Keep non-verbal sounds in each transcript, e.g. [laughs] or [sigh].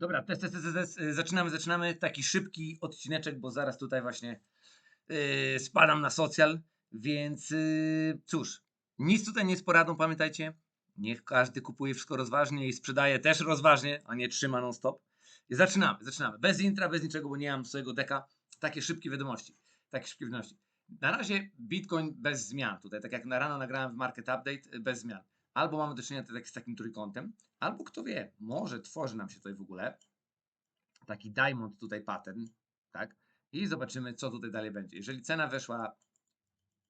Dobra, test, test, test, test, y, zaczynamy, zaczynamy. Taki szybki odcineczek, bo zaraz tutaj właśnie yy, spadam na socjal, więc yy, cóż, nic tutaj nie jest poradą, pamiętajcie. Niech każdy kupuje wszystko rozważnie i sprzedaje też rozważnie, a nie trzyma non stop. I zaczynamy, zaczynamy. Bez intra, bez niczego, bo nie mam swojego deka. Takie szybkie wiadomości. Takie szybkie wiadomości. Na razie Bitcoin bez zmian tutaj, tak jak na rano nagrałem w Market Update, y, bez zmian. Albo mamy do czynienia tak, z takim trójkątem, albo kto wie, może tworzy nam się tutaj w ogóle taki diamond tutaj pattern, tak? I zobaczymy, co tutaj dalej będzie. Jeżeli cena weszła,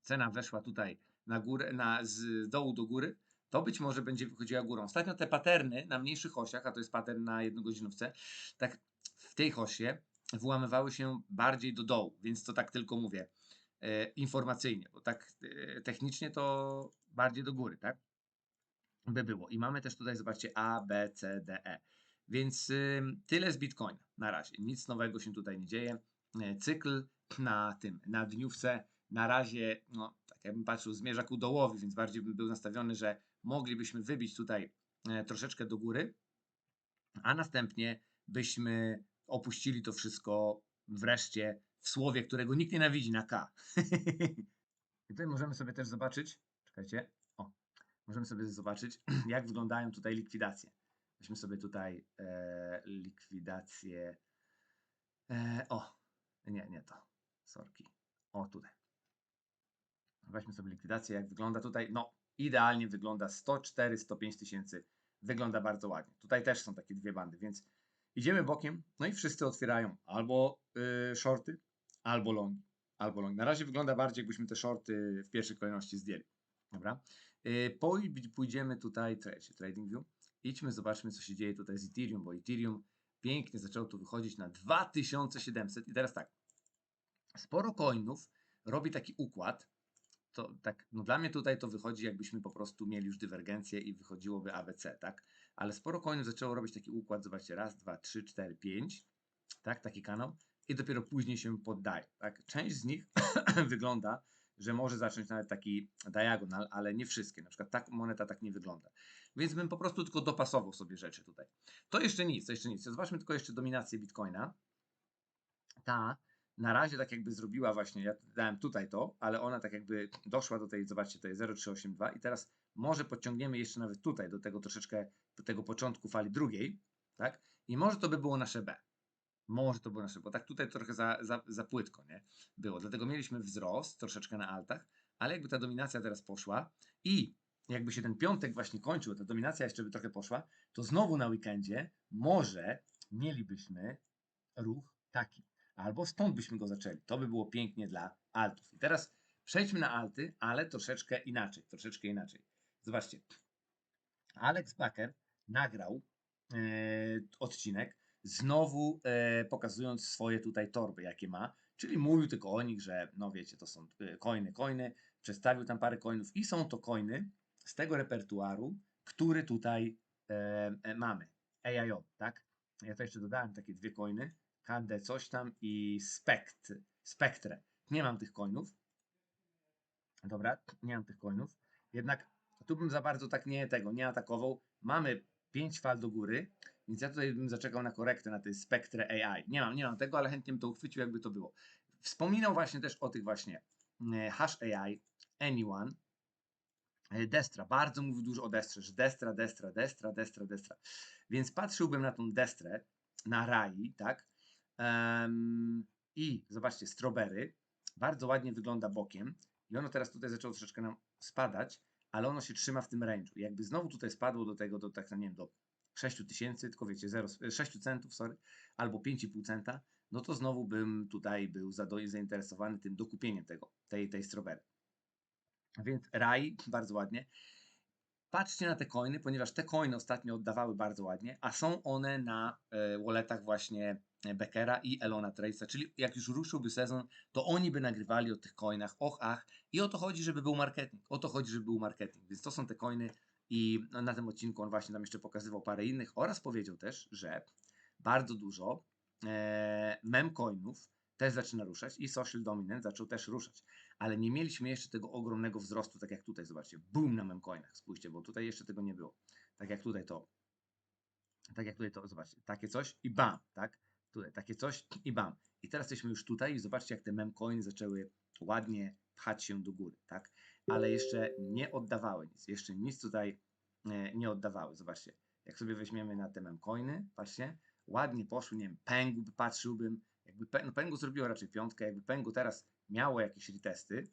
cena weszła tutaj na górę, na, z dołu do góry, to być może będzie wychodziła górą. Ostatnio te paterny na mniejszych osiach, a to jest pattern na jednogodzinówce, tak w tej osie wyłamywały się bardziej do dołu, więc to tak tylko mówię e, informacyjnie, bo tak e, technicznie to bardziej do góry, tak? By było. I mamy też tutaj, zobaczcie, A, B, C, D, E. Więc tyle z Bitcoina na razie. Nic nowego się tutaj nie dzieje. E, Cykl na tym, na dniówce na razie, no tak jakbym patrzył, zmierza ku dołowi, więc bardziej bym był nastawiony, że moglibyśmy wybić tutaj e, troszeczkę do góry, a następnie byśmy opuścili to wszystko wreszcie w słowie, którego nikt nienawidzi na K. [laughs] I tutaj możemy sobie też zobaczyć, czekajcie, możemy sobie zobaczyć, [clears throat] jak wyglądają tutaj likwidacje. Weźmy sobie tutaj e, likwidację. E, o, nie, nie to. Sorki. O, tutaj. Weźmy sobie likwidację, jak wygląda tutaj. No, idealnie wygląda 104, 105 tysięcy. Wygląda bardzo ładnie. Tutaj też są takie dwie bandy, więc idziemy bokiem, no i wszyscy otwierają albo y, shorty, albo longi. Albo longi. Na razie wygląda bardziej, jakbyśmy te shorty w pierwszej kolejności zdjęli. Dobra. Y, pójdziemy tutaj, trading view. Idźmy, zobaczmy, co się dzieje tutaj z Ethereum, bo Ethereum pięknie zaczęło tu wychodzić na 2700 i teraz tak, sporo coinów robi taki układ, to tak, no dla mnie tutaj to wychodzi jakbyśmy po prostu mieli już dywergencję i wychodziłoby ABC, tak, ale sporo coinów zaczęło robić taki układ, zobaczcie, raz, dwa, trzy, cztery, pięć, tak, taki kanał. I dopiero później się poddaje, tak, część z nich [clears throat] wygląda, że może zacząć nawet taki diagonal, ale nie wszystkie. Na przykład tak moneta tak nie wygląda. Więc bym po prostu tylko dopasował sobie rzeczy tutaj. To jeszcze nic, to jeszcze nic. Zobaczmy tylko jeszcze dominację Bitcoina. Ta na razie tak jakby zrobiła właśnie, ja dałem tutaj to, ale ona tak jakby doszła do tej, zobaczcie, to jest 0,382 i teraz może podciągniemy jeszcze nawet tutaj do tego troszeczkę, do tego początku fali drugiej, tak? I może to by było nasze B. Może to było nasze, bo tak tutaj trochę za, za, za płytko nie? było. Dlatego mieliśmy wzrost troszeczkę na altach, ale jakby ta dominacja teraz poszła i jakby się ten piątek właśnie kończył, ta dominacja jeszcze by trochę poszła, to znowu na weekendzie może mielibyśmy ruch taki. Albo stąd byśmy go zaczęli. To by było pięknie dla altów. I teraz przejdźmy na alty, ale troszeczkę inaczej. Troszeczkę inaczej. Zobaczcie. Alex Baker nagrał e, odcinek znowu e, pokazując swoje tutaj torby, jakie ma, czyli mówił tylko o nich, że no wiecie, to są e, coiny, coiny, przedstawił tam parę coinów i są to coiny z tego repertuaru, który tutaj e, e mamy, AIO, tak? Ja to jeszcze dodałem takie dwie coiny, KD coś tam i Spect, Spectre. Nie mam tych coinów, dobra, nie mam tych coinów, jednak tu bym za bardzo tak nie tego, nie atakował. Mamy 5 fal do góry, więc ja tutaj bym zaczekał na korektę na tej Spectre AI. Nie mam, nie mam tego, ale chętnie bym to uchwycił, jakby to było. Wspominał właśnie też o tych właśnie e, Hash AI, Anyone, e, Destra. Bardzo mówił dużo o Destrze, że Destra, Destra, Destra, Destra, Destra. Więc patrzyłbym na tą Destrę, na RAI, tak? Um, I zobaczcie, Strawberry bardzo ładnie wygląda bokiem i ono teraz tutaj zaczęło troszeczkę nam spadać, ale ono się trzyma w tym range'u. Jakby znowu tutaj spadło do tego, do tak, nie wiem, do 6 tysięcy, tylko wiecie, 0, 6 centów, sorry, albo 5,5 centa, no to znowu bym tutaj był zainteresowany tym dokupieniem tego, tej, tej strawberry. Więc RAI bardzo ładnie. Patrzcie na te coiny, ponieważ te coiny ostatnio oddawały bardzo ładnie, a są one na e, walletach właśnie Beckera i Elona Trace'a, czyli jak już ruszyłby sezon, to oni by nagrywali o tych coinach, och, ach, i o to chodzi, żeby był marketing, o to chodzi, żeby był marketing, więc to są te coiny, i na tym odcinku on właśnie tam jeszcze pokazywał parę innych oraz powiedział też, że bardzo dużo e, memcoinów też zaczyna ruszać i social dominant zaczął też ruszać. Ale nie mieliśmy jeszcze tego ogromnego wzrostu, tak jak tutaj, zobaczcie, boom na memcoinach, spójrzcie, bo tutaj jeszcze tego nie było. Tak jak tutaj to Tak jak tutaj to, zobaczcie, takie coś i bam, tak? Tutaj takie coś i bam. I teraz jesteśmy już tutaj i zobaczcie, jak te memcoiny zaczęły ładnie pchać się do góry, tak? Ale jeszcze nie oddawały nic, jeszcze nic tutaj e, nie oddawały. Zobaczcie, jak sobie weźmiemy na te memcoiny, patrzcie, ładnie poszły, nie wiem, Pengu patrzyłbym, jakby no Pengu zrobiło raczej piątkę, jakby Pengu teraz miało jakieś retesty,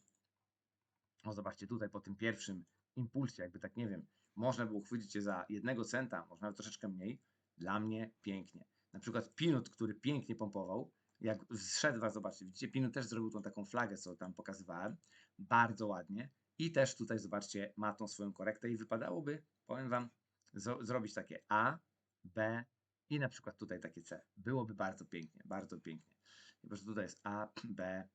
o zobaczcie tutaj po tym pierwszym impulsie, jakby tak nie wiem, można było chwycić się za jednego centa, może nawet troszeczkę mniej, dla mnie pięknie. Na przykład Pinut, który pięknie pompował, jak zszedł zobaczcie, widzicie, Pinut też zrobił tą taką flagę, co tam pokazywałem, bardzo ładnie i też tutaj, zobaczcie, ma tą swoją korektę i wypadałoby, powiem wam, zro- zrobić takie A, B i na przykład tutaj takie C. Byłoby bardzo pięknie, bardzo pięknie. Chyba, że tutaj jest A, B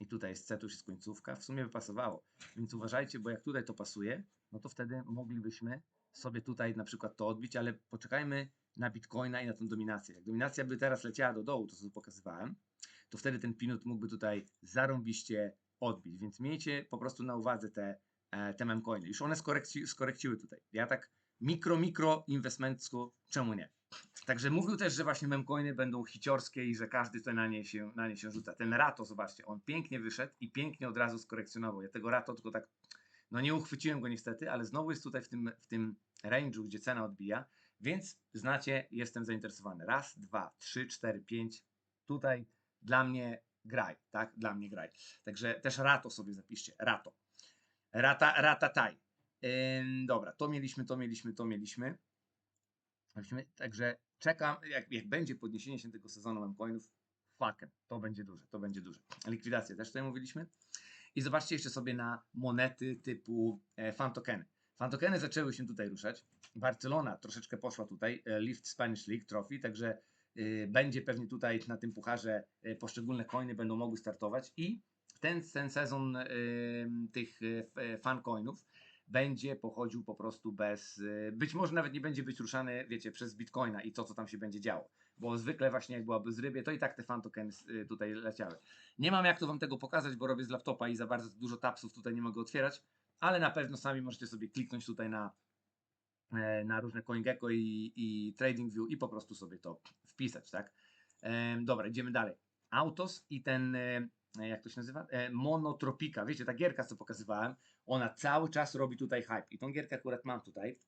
i tutaj jest C, tu już jest końcówka, w sumie by pasowało. Więc uważajcie, bo jak tutaj to pasuje, no to wtedy moglibyśmy sobie tutaj na przykład to odbić, ale poczekajmy na Bitcoina i na tę dominację. Jak dominacja by teraz leciała do dołu, to co tu pokazywałem, to wtedy ten pinut mógłby tutaj zarąbiście odbić. Więc miejcie po prostu na uwadze te, e, te memcoiny. Już one skorekci, skorekciły tutaj. Ja tak mikro, mikro inwestmentsko, czemu nie? Także mówił też, że właśnie memcoiny będą hiciorskie i że każdy tutaj na nie, się, na nie się rzuca. Ten Rato, zobaczcie, on pięknie wyszedł i pięknie od razu skorekcjonował. Ja tego Rato tylko tak, no nie uchwyciłem go niestety, ale znowu jest tutaj w tym, w tym range'u, gdzie cena odbija, więc znacie, jestem zainteresowany. Raz, dwa, trzy, cztery, pięć. Tutaj dla mnie graj, tak? Dla mnie graj. Także też Rato sobie zapiszcie. Rato. Rata, ratataj. Ym, dobra, to mieliśmy, to mieliśmy, to mieliśmy. Także czekam, jak, jak będzie podniesienie się tego sezonu memcoinów, fucking, to będzie duże, to będzie duże. Likwidację też tutaj mówiliśmy. I zobaczcie jeszcze sobie na monety typu e, fan tokeny. Fan tokeny zaczęły się tutaj ruszać. Barcelona troszeczkę poszła tutaj, e, Lift Spanish League Trophy, także będzie pewnie tutaj na tym pucharze y, poszczególne coiny będą mogły startować i ten, ten sezon y, tych y, y, fan coinów będzie pochodził po prostu bez, y, być może nawet nie będzie być ruszany, wiecie, przez Bitcoina i to, co tam się będzie działo. Bo zwykle właśnie jak byłaby zrybie, to i tak te fan tokeny y, tutaj leciały. Nie mam jak to wam tego pokazać, bo robię z laptopa i za bardzo dużo tapsów tutaj nie mogę otwierać, ale na pewno sami możecie sobie kliknąć tutaj na, na różne CoinGecko i, i TradingView i po prostu sobie to wpisać, tak? Em, dobra, idziemy dalej. Autos i ten, e, jak to się nazywa? E, Monotropika. Wiecie, ta gierka, co pokazywałem, ona cały czas robi tutaj hype. I tą gierkę akurat mam tutaj.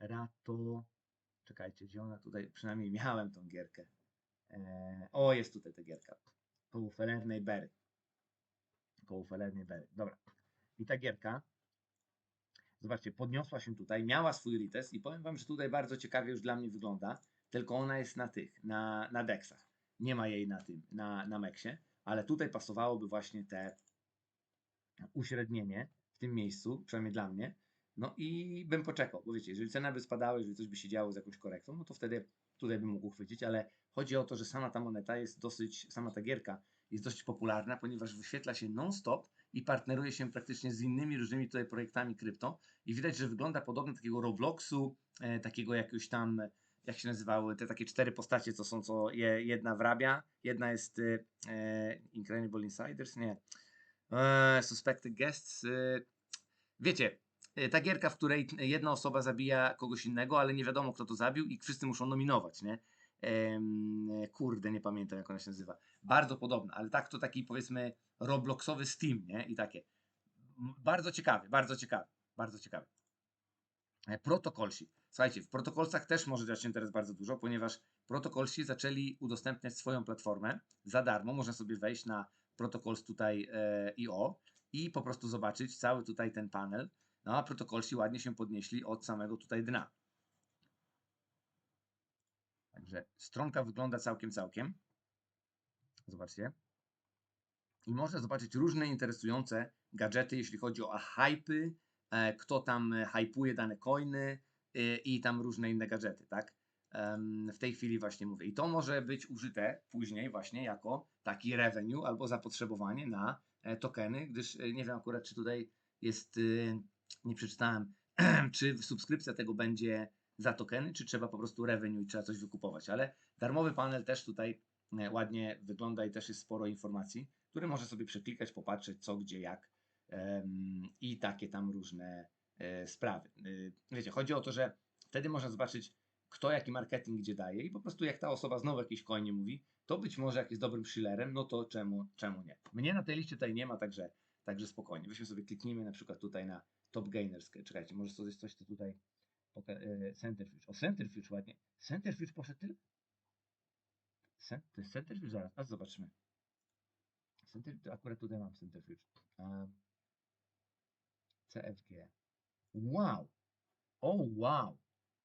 Rato. Czekajcie, gdzie ona tutaj, przynajmniej miałem tą gierkę. E, o, jest tutaj ta gierka. Koło Felernej Berry. Koło Felernej Berry. Dobra. I ta gierka, zobaczcie, podniosła się tutaj, miała swój retest i powiem Wam, że tutaj bardzo ciekawie już dla mnie wygląda, tylko ona jest na tych, na, na deksach. Nie ma jej na tym, na, na meksie, ale tutaj pasowałoby właśnie te uśrednienie w tym miejscu, przynajmniej dla mnie. No i bym poczekał, bo wiecie, jeżeli cena by spadała, jeżeli coś by się działo z jakąś korektą, no to wtedy tutaj bym mógł uchwycić, ale chodzi o to, że sama ta moneta jest dosyć, sama ta gierka jest dość popularna, ponieważ wyświetla się non-stop i partneruje się praktycznie z innymi różnymi tutaj projektami krypto i widać, że wygląda podobno do takiego Robloxu, e, takiego jakiegoś tam, jak się nazywały, te takie cztery postacie, co są, co je, jedna wrabia, jedna jest e, e, Incredible Insiders, nie, e, Suspected Guests, e, wiecie, e, ta gierka, w której jedna osoba zabija kogoś innego, ale nie wiadomo kto to zabił i wszyscy muszą nominować, nie? Kurde, nie pamiętam jak ona się nazywa. Bardzo podobna, ale tak to taki powiedzmy Robloxowy Steam, nie? I takie. Bardzo ciekawy, bardzo ciekawy, bardzo ciekawy. E, Protokolsi. Słuchajcie, w protokolsach też może dziać się teraz bardzo dużo, ponieważ protokolsi zaczęli udostępniać swoją platformę za darmo. Można sobie wejść na protokols tutaj e, IO i po prostu zobaczyć cały tutaj ten panel. No a protokolsi ładnie się podnieśli od samego tutaj dna. Także stronka wygląda całkiem, całkiem. Zobaczcie. I można zobaczyć różne interesujące gadżety, jeśli chodzi o hypy, e, kto tam e, hypuje dane coiny e, i tam różne inne gadżety, tak? W tej chwili właśnie mówię. I to może być użyte później właśnie jako taki revenue albo zapotrzebowanie na tokeny, gdyż nie wiem akurat, czy tutaj jest, nie przeczytałem, [clears throat] czy subskrypcja tego będzie za tokeny, czy trzeba po prostu revenue i trzeba coś wykupować, ale darmowy panel też tutaj e, ładnie wygląda i też jest sporo informacji, które może sobie przeklikać, popatrzeć co, gdzie, jak i takie tam różne e, sprawy. Y, Wiecie, chodzi o to, że wtedy można zobaczyć kto jaki marketing gdzie daje i po prostu jak ta osoba znowu jakieś coinie mówi, to być może jak jest dobrym shillerem, no to czemu, czemu nie. Mnie na tej liście tutaj nie ma, także, także spokojnie. Weźmy sobie, kliknijmy na przykład tutaj na Top Gainers. Czekajcie, może jest coś, co tutaj poka- e, Centrifuge. O, Centrifuge ładnie. Centrifuge poszedł tyle? Cen- to jest Centrifuge? Zaraz, a zobaczymy. Centrifuge, akurat tutaj mam Centrifuge. A, CFG. Wow! O, wow!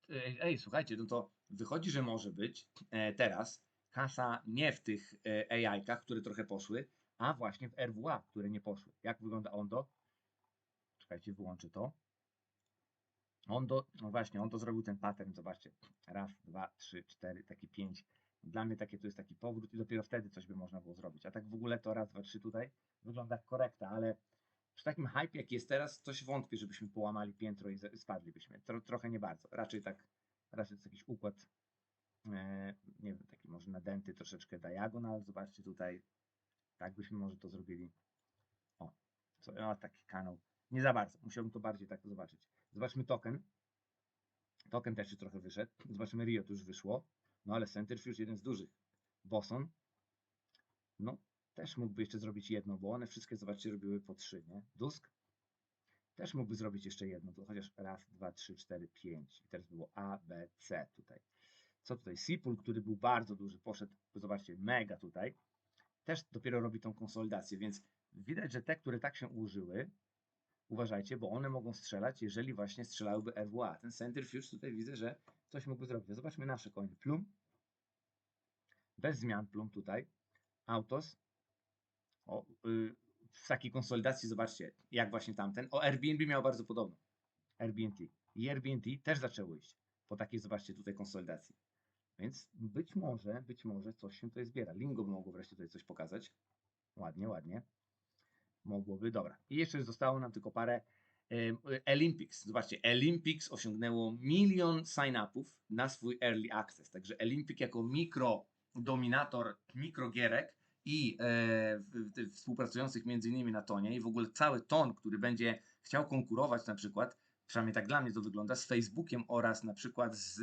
Ej, ej, słuchajcie, no to wychodzi, że może być e, teraz kasa nie w tych e, AI-kach, które trochę poszły, a właśnie w RWA, które nie poszły. Jak wygląda Ondo? Czekajcie, wyłączę to. Ondo, no właśnie, on to zrobił ten pattern, zobaczcie. Raz, dwa, trzy, cztery, taki pięć. Dla mnie takie to jest taki powrót i dopiero wtedy coś by można było zrobić. A tak w ogóle to raz, dwa, trzy tutaj wygląda jak korekta, ale przy takim hype jak jest teraz, coś wątpię, żebyśmy połamali piętro i spadlibyśmy. Tro, trochę nie bardzo. Raczej tak, raczej to jest jakiś układ, e, nie wiem, taki może nadęty troszeczkę diagonal. Zobaczcie tutaj, tak byśmy może to zrobili. O, co, o taki kanał. Nie za bardzo, musiałbym to bardziej tak zobaczyć. Zobaczmy token. Token też się trochę wyszedł. Zobaczymy Rio, to już wyszło. No ale Centrifuge jeden z dużych. Boson. No, też mógłby jeszcze zrobić jedno, bo one wszystkie, zobaczcie, robiły po trzy, nie? Dusk też mógłby zrobić jeszcze jedno, to chociaż raz, dwa, trzy, cztery, pięć. I teraz było A, B, C tutaj. Co tutaj? Sipul, który był bardzo duży, poszedł, zobaczcie, mega tutaj. Też dopiero robi tą konsolidację, więc widać, że te, które tak się ułożyły, uważajcie, bo one mogą strzelać, jeżeli właśnie strzelałyby RWA. Ten Centrifuge tutaj widzę, że coś mógłby zrobić. Zobaczmy nasze coiny. Plum. Bez zmian Plum tutaj. Autos. O, y, w takiej konsolidacji zobaczcie, jak właśnie tamten. O, Airbnb miał bardzo podobno. Airbnb. I Airbnb też zaczęło iść po takiej, zobaczcie, tutaj konsolidacji. Więc być może, być może coś się tutaj zbiera. Lingo mogło wreszcie tutaj coś pokazać. Ładnie, ładnie. Mogłoby, dobra. I jeszcze zostało nam tylko parę Olympics. Zobaczcie, Olympics osiągnęło milion sign-upów na swój early access. Także Olympic jako mikrodominator mikrogierek i e, w- współpracujących między innymi na tonie i w ogóle cały ton, który będzie chciał konkurować na przykład, przynajmniej tak dla mnie to wygląda, z Facebookiem oraz na przykład z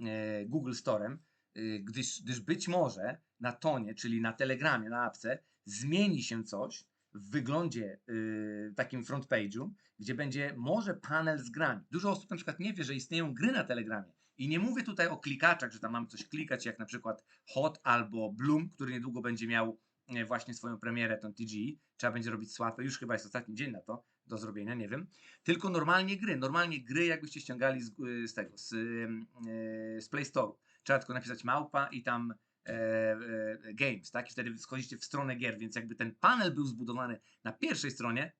e, Google Storem, y, gdyż, gdyż być może na tonie, czyli na Telegramie, na apce, zmieni się coś w wyglądzie y, takim front page'u, gdzie będzie może panel z grami. Dużo osób na przykład nie wie, że istnieją gry na Telegramie. I nie mówię tutaj o klikaczach, że tam mamy coś klikać, jak na przykład Hot albo Bloom, który niedługo będzie miał e, właśnie swoją premierę, tą TG. Trzeba będzie robić swapy, już chyba jest ostatni dzień na to do zrobienia, nie wiem. Tylko normalnie gry, normalnie gry jakbyście ściągali z, z tego, z, ym, e, z Play Store. Trzeba tylko napisać małpa i tam games, tak? I wtedy schodzicie w stronę gier, więc jakby ten panel był zbudowany na pierwszej stronie,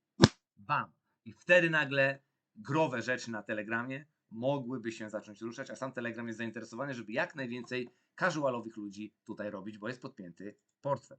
bam! I wtedy nagle growe rzeczy na Telegramie mogłyby się zacząć ruszać, a sam Telegram jest zainteresowany, żeby jak najwięcej casualowych ludzi tutaj robić, bo jest podpięty portfel.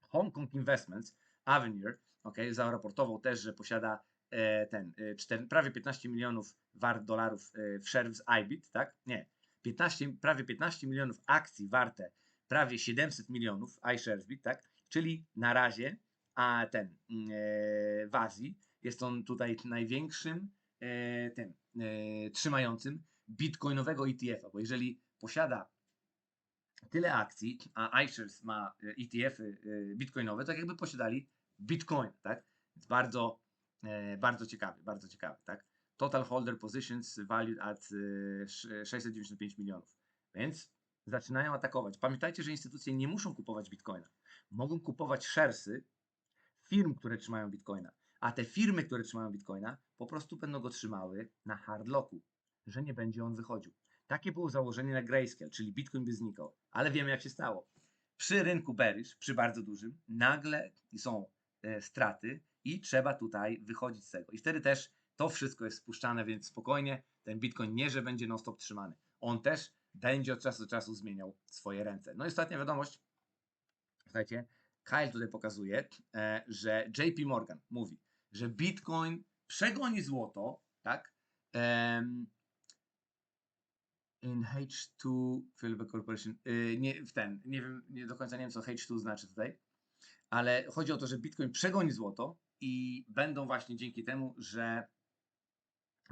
Hong Kong Investments, Avenir, okay, zaraportował też, że posiada e, ten e, czter, prawie 15 milionów wart dolarów e, w share z iBit, tak? Nie, 15, prawie 15 milionów akcji warte prawie 700 milionów iShares Bit, tak? Czyli na razie, a ten mm, e, w Azji jest on tutaj największym e, tym e, trzymającym bitcoinowego ETF-a, bo jeżeli posiada tyle akcji, a iShares ma e, ETF-y e, bitcoinowe, tak jakby posiadali bitcoin, tak? Więc bardzo, e, bardzo ciekawy, bardzo ciekawy, tak? Total holder positions valued at e, sz- 695 milionów. Więc zaczynają atakować. Pamiętajcie, że instytucje nie muszą kupować bitcoina. Mogą kupować sharesy firm, które trzymają bitcoina. A te firmy, które trzymają bitcoina, po prostu będą go trzymały na hardlocku, że nie będzie on wychodził. Takie było założenie na Grayscale, czyli bitcoin by znikał. Ale wiemy, jak się stało. Przy rynku bearish, przy bardzo dużym, nagle są e, straty i trzeba tutaj wychodzić z tego. I wtedy też to wszystko jest spuszczane, więc spokojnie, ten bitcoin nie, że będzie non-stop trzymany. On też będzie od czasu do czasu zmieniał swoje ręce. No i ostatnia wiadomość. Słuchajcie, Kyle tutaj pokazuje, e, że JP Morgan mówi, że Bitcoin przegoni złoto, tak? In H2 Philip Corporation. y, nie, w ten, nie wiem, nie do końca nie wiem, co H2 znaczy tutaj, ale chodzi o to, że Bitcoin przegoni złoto i będą właśnie dzięki temu, że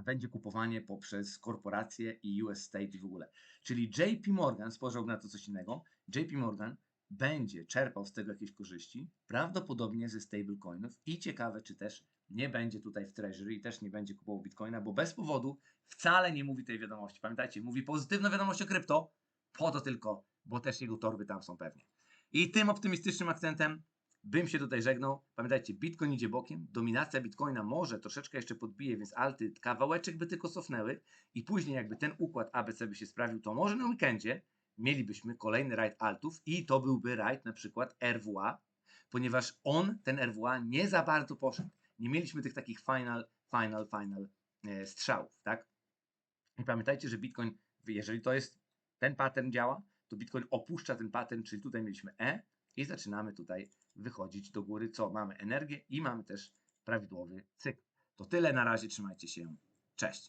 będzie kupowanie poprzez korporacje i US State w ogóle. Czyli JP Morgan, spojrzał na to coś innego, JP Morgan będzie czerpał z tego jakieś korzyści, prawdopodobnie ze stablecoinów i ciekawe, czy też nie będzie tutaj w treasury i też nie będzie kupował bitcoina, bo bez powodu wcale nie mówi tej wiadomości. Pamiętajcie, mówi pozytywną wiadomość o krypto, po to tylko, bo też jego torby tam są pewnie. I tym optymistycznym akcentem bym się tutaj żegnał. Pamiętajcie, Bitcoin idzie bokiem, dominacja Bitcoina może troszeczkę jeszcze podbije, więc alty kawałeczek by tylko cofnęły i później jakby ten układ ABC by się sprawił, to może na weekendzie mielibyśmy kolejny rajd altów i to byłby rajd na przykład RWA, ponieważ on, ten RWA nie za bardzo poszedł. Nie mieliśmy tych takich final, final, final e, strzałów, tak? I pamiętajcie, że Bitcoin, jeżeli to jest, ten pattern działa, to Bitcoin opuszcza ten pattern, czyli tutaj mieliśmy E i zaczynamy tutaj wychodzić do góry, co mamy energię i mamy też prawidłowy cykl. To tyle na razie, trzymajcie się, cześć.